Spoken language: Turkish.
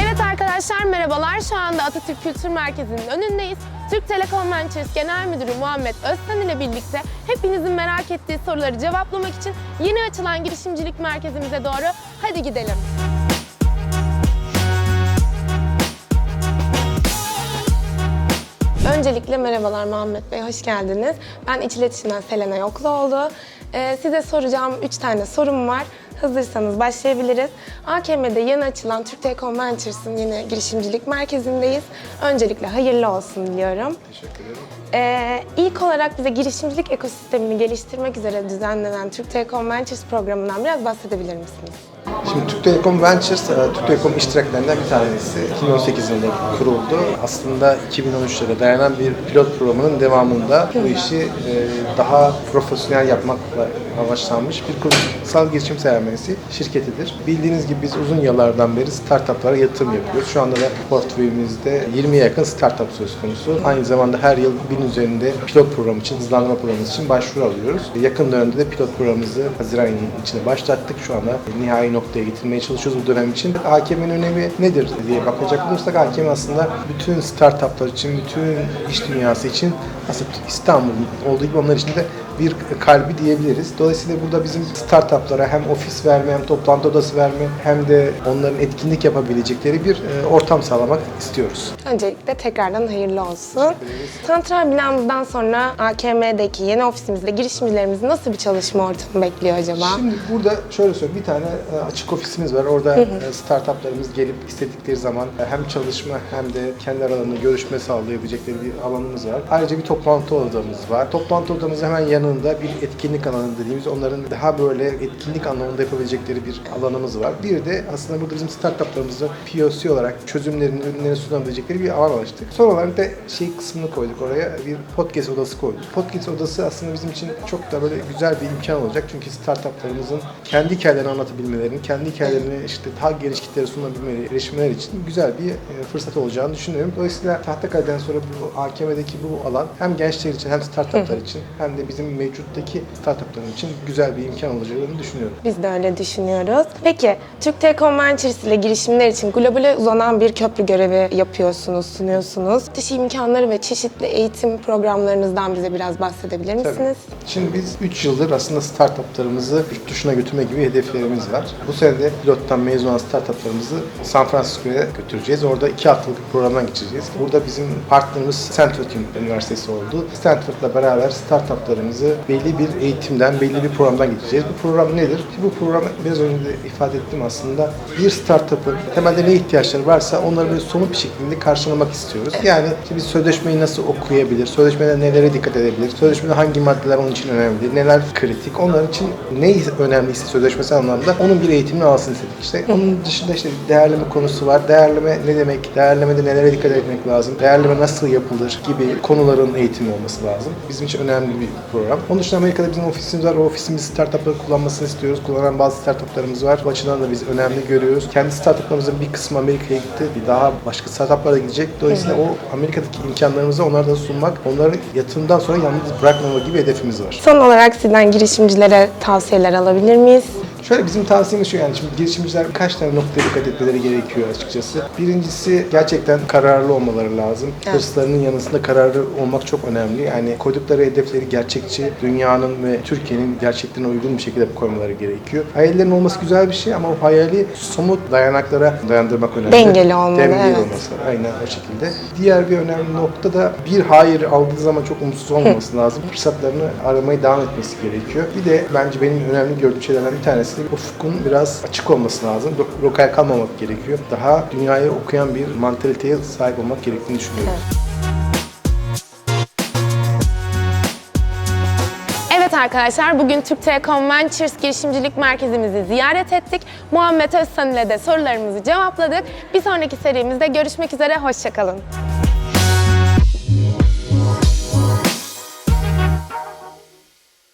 Evet arkadaşlar merhabalar. Şu anda Atatürk Kültür Merkezi'nin önündeyiz. Türk Telekom Ventures Genel Müdürü Muhammed Özten ile birlikte hepinizin merak ettiği soruları cevaplamak için yeni açılan girişimcilik merkezimize doğru hadi gidelim. Öncelikle merhabalar Muhammed Bey, hoş geldiniz. Ben İç İletişim'den Selena Yokluoğlu. Ee, size soracağım 3 tane sorum var. Hazırsanız başlayabiliriz. AKM'de yeni açılan Türk Telekom Ventures'ın yeni girişimcilik merkezindeyiz. Öncelikle hayırlı olsun diliyorum. Teşekkür ederim. Ee, ilk olarak bize girişimcilik ekosistemini geliştirmek üzere düzenlenen Türk Telekom Ventures programından biraz bahsedebilir misiniz? Şimdi Türk Telekom Ventures, e, Türk Telekom iştiraklerinden bir tanesi. 2018 yılında kuruldu. Aslında 2013'lere dayanan bir pilot programının devamında bu işi e, daha profesyonel yapmakla amaçlanmış bir kurumsal girişim sermayesi şirketidir. Bildiğiniz gibi biz uzun yıllardan beri startuplara yatırım yapıyoruz. Şu anda da portföyümüzde 20'ye yakın startup söz konusu. Aynı zamanda her yıl bin üzerinde pilot program için, hızlandırma programımız için başvuru alıyoruz. Yakın dönemde de pilot programımızı Haziran ayının içinde başlattık. Şu anda nihai noktaya getirmeye çalışıyoruz bu dönem için. AKM'nin önemi nedir diye bakacak olursak AKM aslında bütün startuplar için, bütün iş dünyası için aslında İstanbul'un olduğu gibi onlar için de bir kalbi diyebiliriz. Dolayısıyla burada bizim startuplara hem ofis verme hem toplantı odası verme hem de onların etkinlik yapabilecekleri bir e, ortam sağlamak istiyoruz. Öncelikle tekrardan hayırlı olsun. Santral binamızdan sonra AKM'deki yeni ofisimizde girişimcilerimiz nasıl bir çalışma ortamı bekliyor acaba? Şimdi burada şöyle söyleyeyim, bir tane e, açık ofisimiz var. Orada e, startuplarımız gelip istedikleri zaman hem çalışma hem de kendi aralarında görüşme sağlayabilecekleri bir alanımız var. Ayrıca bir toplantı odamız var. Toplantı odamızın hemen yanında bir etkinlik alanı dediğimiz onların daha böyle etkinlik anlamında yapabilecekleri bir alanımız var. Bir de aslında burada bizim startuplarımızı POC olarak çözümlerini, ürünlerini sunabilecekleri bir alan açtık. Son olarak da şey kısmını koyduk oraya, bir podcast odası koyduk. Podcast odası aslında bizim için çok da böyle güzel bir imkan olacak. Çünkü startuplarımızın kendi hikayelerini anlatabilmelerini, kendi hikayelerini işte daha geniş kitlere sunabilmeleri, erişmeleri için güzel bir e, fırsat olacağını düşünüyorum. Dolayısıyla Tahtakale'den sonra bu AKM'deki bu alan hem gençler için hem startuplar için hem de bizim mevcuttaki startupların için güzel bir imkan olacağını düşünüyorum. Biz de öyle düşünüyoruz. Peki, Türk Telekom Ventures ile girişimler için globale uzanan bir köprü görevi yapıyorsunuz, sunuyorsunuz. Dış imkanları ve çeşitli eğitim programlarınızdan bize biraz bahsedebilir misiniz? Şimdi biz 3 yıldır aslında startuplarımızı yurt dışına götürme gibi hedeflerimiz var. Bu sene de pilottan mezun olan startuplarımızı San Francisco'ya götüreceğiz. Orada 2 haftalık bir programdan geçeceğiz. Burada bizim partnerimiz Stanford Üniversitesi oldu. Stanford'la beraber startuplarımızı belli bir eğitimden, belli bir programdan geçeceğiz. Bu program nedir? Bu program biraz önce de ifade ettim aslında. Bir startup'ın temelde ne ihtiyaçları varsa onları böyle somut bir şekilde karşılamak istiyoruz. Yani işte biz sözleşmeyi nasıl okuyabilir, sözleşmede nelere dikkat edebilir, sözleşmede hangi maddeler onun için önemli, neler kritik, onlar için ne önemliyse sözleşmesi anlamda onun bir eğitimini alsın istedik. İşte onun dışında işte değerleme konusu var. Değerleme ne demek? Değerlemede nelere dikkat etmek lazım? Değerleme nasıl yapılır gibi konuların eğitimi olması lazım. Bizim için önemli bir program. Onun dışında Amerika'da bizim ofisimiz var. O ofisimiz startupları kullanmasını istiyoruz. Kullanan bazı startuplarımız var. Bu açıdan da biz önemli görüyoruz. Kendi startuplarımızın bir kısmı Amerika'ya gitti. Bir daha başka startuplara gidecek. Dolayısıyla o Amerika'daki imkanlarımızı onlara da sunmak, onları yatırımdan sonra yalnız bırakmama gibi hedefimiz var. Son olarak sizden girişimcilere tavsiyeler alabilir miyiz? Şöyle bizim tavsiyemiz şu yani şimdi girişimciler birkaç tane noktaya dikkat etmeleri gerekiyor açıkçası. Birincisi gerçekten kararlı olmaları lazım. Evet. Hırslarının yanısında kararlı olmak çok önemli. Yani koydukları hedefleri gerçekçi, dünyanın ve Türkiye'nin gerçeklerine uygun bir şekilde koymaları gerekiyor. Hayallerin olması güzel bir şey ama o hayali somut dayanaklara dayandırmak önemli. Dengeli olmalı, Dengeli evet. olması. Aynen o şekilde. Diğer bir önemli nokta da bir hayır aldığı zaman çok umutsuz olmaması lazım. Fırsatlarını aramaya devam etmesi gerekiyor. Bir de bence benim önemli gördüğüm şeylerden bir tanesi de ufkun biraz açık olması lazım. Lo- Lokal kalmamak gerekiyor. Daha dünyayı okuyan bir mantaliteye sahip olmak gerektiğini düşünüyorum. Evet arkadaşlar bugün Türk Telekom Ventures girişimcilik merkezimizi ziyaret ettik. Muhammed Özsan ile de sorularımızı cevapladık. Bir sonraki serimizde görüşmek üzere, hoşçakalın.